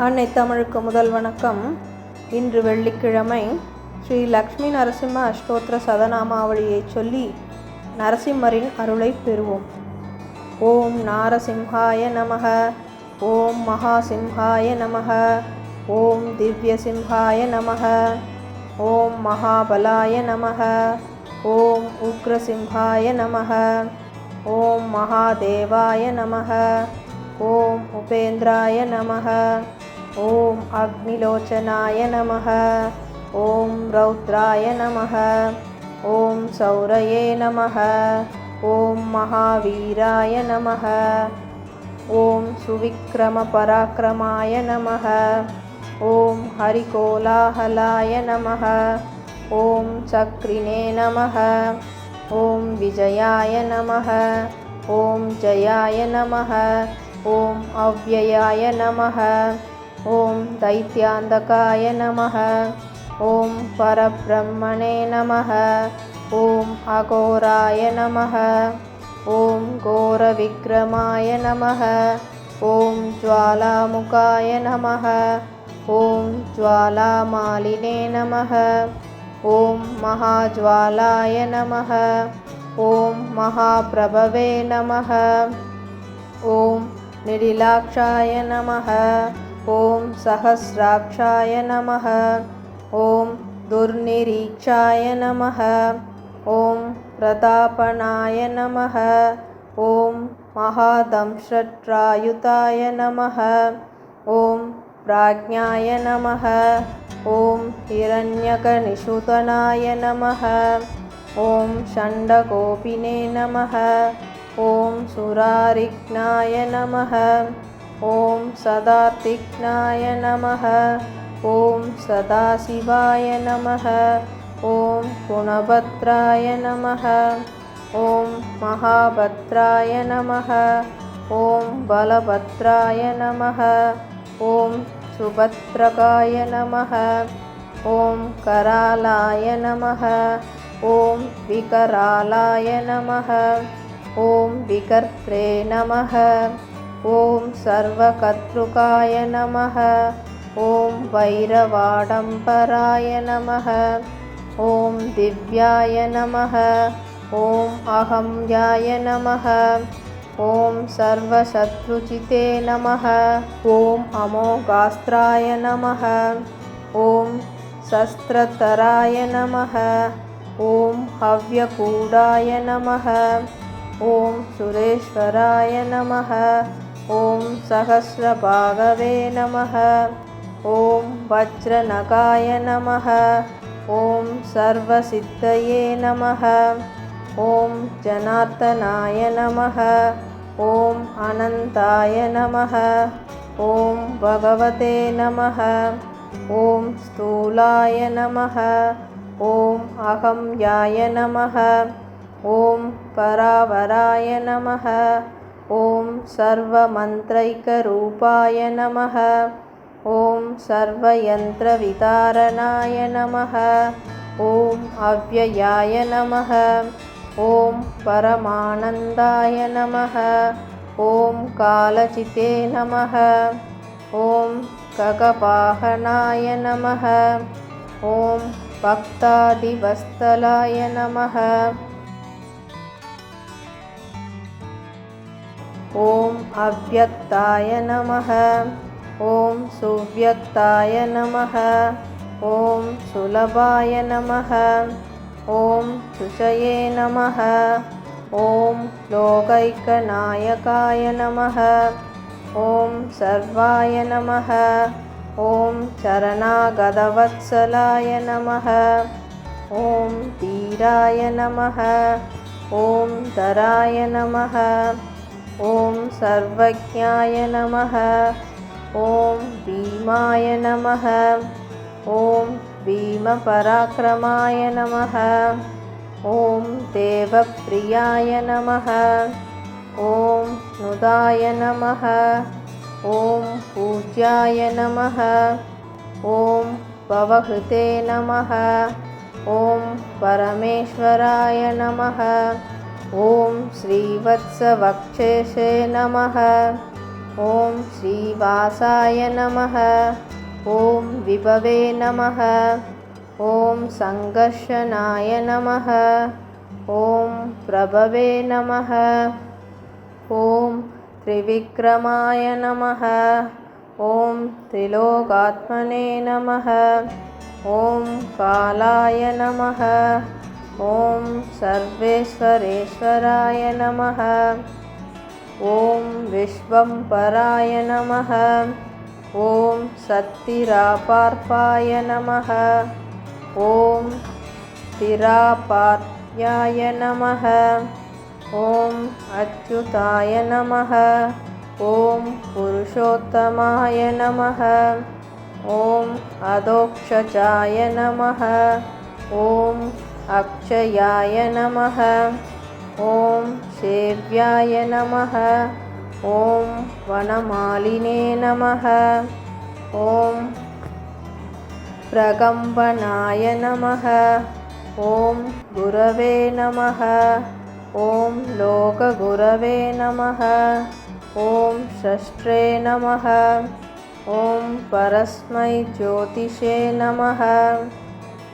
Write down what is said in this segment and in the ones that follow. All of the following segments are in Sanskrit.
அன்னை தமிழுக்கு முதல் வணக்கம். இன்று வெள்ளிக்கிழமை ஸ்ரீ லக்ஷ்மி நரசிம்ம அஷ்டோத்திர சதநாமாவளியை சொல்லி நரசிம்மரின் அருளை பெறுவோம். ஓம் நாரசிம்ஹாய நமக. ஓம் மகாசிம்ஹாய நமக. ஓம் திவ்யசிம்ஹாய நமக. ஓம் மகாபலாய நமக. ஓம் உக்ரசிம்ஹாய நமக. ஓம் மகாதேவாய நமக. ஓம் உபேந்திராய நமக. ॐ अग्निलोचनाय नमः। ॐ रौद्राय नमः। ॐ सौरये नमः। ॐ महावीराय नमः। ॐ सुविक्रमपराक्रमाय नमः। ॐ हरिकोलाहलाय नमः। ॐ चक्रिणे नमः। ॐ विजयाय नमः। ॐ जयाय नमः। ॐ अव्ययाय नमः। ஓம் दैत्यान्तकाय नमः। ॐ परब्रह्मणे नमः। ॐ अघोराय नमः। ॐ घोरविक्रमाय नमः। ॐ ज्वालामुखाय नमः। ॐ ज्वालामालिने नमः। ॐ महाज्वालाय नमः। ॐ महाप्रभवे नमः। ॐ निडिलाक्षाय नमः ॐ सहस्राक्षाय नमः। ॐ दुर्निरीक्षाय नमः। ॐ प्रतापनाय नमः। ॐ महादंष्ट्रायुताय नमः। ॐ प्राज्ञाय नमः। ॐ हिरण्यकनिषुतनाय नमः। ॐ षण्डकोपिने नमः। ॐ सुरारिघ्नाय नमः ॐ सदातिघ्नाय नमः। ॐ सदाशिवाय नमः। ॐ गुणभद्राय नमः। ॐ महाभद्राय नमः। ॐ बलभद्राय नमः। ॐ सुभद्रकाय नमः। ॐ करालाय नमः। ॐ विकरालाय नमः। ॐ विकर्त्रे नमः ॐ सर्वकर्तृकाय नमः। ॐ वैरवाडम्बराय नमः। ॐ दिव्याय नमः। ॐ अहंयाय नमः। ॐ सर्वशत्रुचिते नमः। ॐ अमोघास्त्राय नमः। ॐ शस्त्रतराय नमः। ॐ हव्यकूडाय नमः। ॐ सुरेश्वराय नमः ॐ सहस्रभागवे नमः। ॐ वज्रनगाय नमः। ॐ सर्वसिद्धये नमः। ॐ जनार्दनाय नमः। ॐ अनन्ताय नमः। ॐ भगवते नमः। ॐ स्थूलाय नमः। ॐ अहंयाय नमः। ॐ परावराय नमः ॐ सर्वमन्त्रैकरूपाय नमः ॐ सर्वयन्त्रवितारणाय नमः ॐ अव्ययाय नमः ॐ परमानन्दाय नमः ॐ कालचिते नमः ॐ कगवाहनाय नमः ॐ भक्तादिवस्तलाय नमः ॐ अव्यक्ताय नमः। ॐ सुव्यक्ताय नमः। ॐ सुलभाय नमः। ॐ शुचये नमः। ॐ लोकैकनायकाय नमः। ॐ सर्वाय नमः। ॐ शरणागतवत्सलाय नमः। ॐ धीराय नमः। ॐ धराय नमः ॐ सर्वज्ञाय नमः। ॐ भीमाय नमः। ॐ भीमपराक्रमाय नमः। ॐ देवप्रियाय नमः। ॐ नुदाय नमः। ॐ पूज्याय नमः। ॐ भवहृते नमः। ॐ परमेश्वराय नमः ॐ श्रीवत्सवक्षेशे नमः। ॐ श्रीवासाय नमः। ॐ विभवे नमः। ॐ सङ्घर्षणाय नमः। ॐ प्रभवे नमः। ॐ त्रिविक्रमाय नमः। ॐ त्रिलोकात्मने नमः। ॐ कालाय नमः ॐ सर्वेश्वरेश्वराय नमः। ॐ विश्वम्पराय नमः। ॐ सत्तिरापार्पाय नमः। ॐ तिरापार्याय नमः। ॐ अच्युताय नमः। ॐ पुरुषोत्तमाय नमः। ॐ अधोक्षजाय नमः। ॐ अक्षयाय नमः। ॐ सेव्याय नमः। ॐ वनमालिने नमः। ॐ प्रकम्पनाय नमः। ॐ गुरवे नमः। ॐ लोकगुरवे नमः। ॐ षष्ट्रे नमः। ॐ परस्मै ज्योतिषे नमः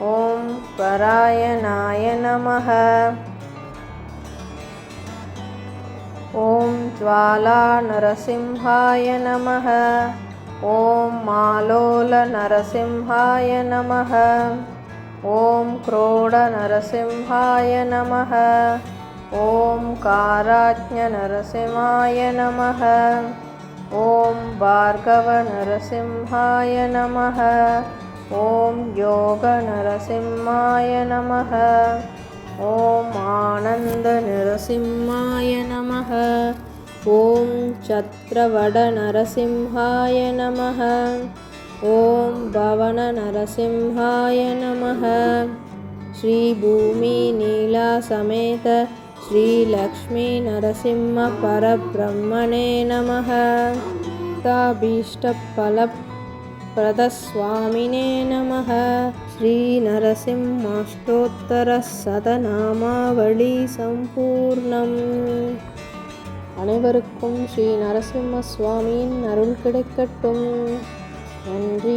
ॐ परायणाय नमः। ॐ ज्वालानरसिंहाय नमः। ॐ मालोलनरसिंहाय नमः। ॐ क्रोडनरसिंहाय नमः। ॐ काराज्ञनरसिंहाय नमः। ॐ भार्गवनरसिंहाय नमः ॐ योगनरसिंहाय नमः। ॐ आनन्दनरसिंहाय नमः। ॐ चत्रवडनरसिंहाय नमः। ॐ भवननरसिंहाय नमः। श्रीभूमिनीलासमेत श्रीलक्ष्मीनरसिंहपरब्रह्मणे नमः ताभीष्टफलप्रदस्वामिने नमः ஸ்ரீநரசிம்மாஷ்டோத்தரசதநாமாவளி சம்பூர்ணம் அனைவருக்கும் ஸ்ரீ நரசிம்ம சுவாமியின் அருள் கிடைக்கட்டும் நன்றி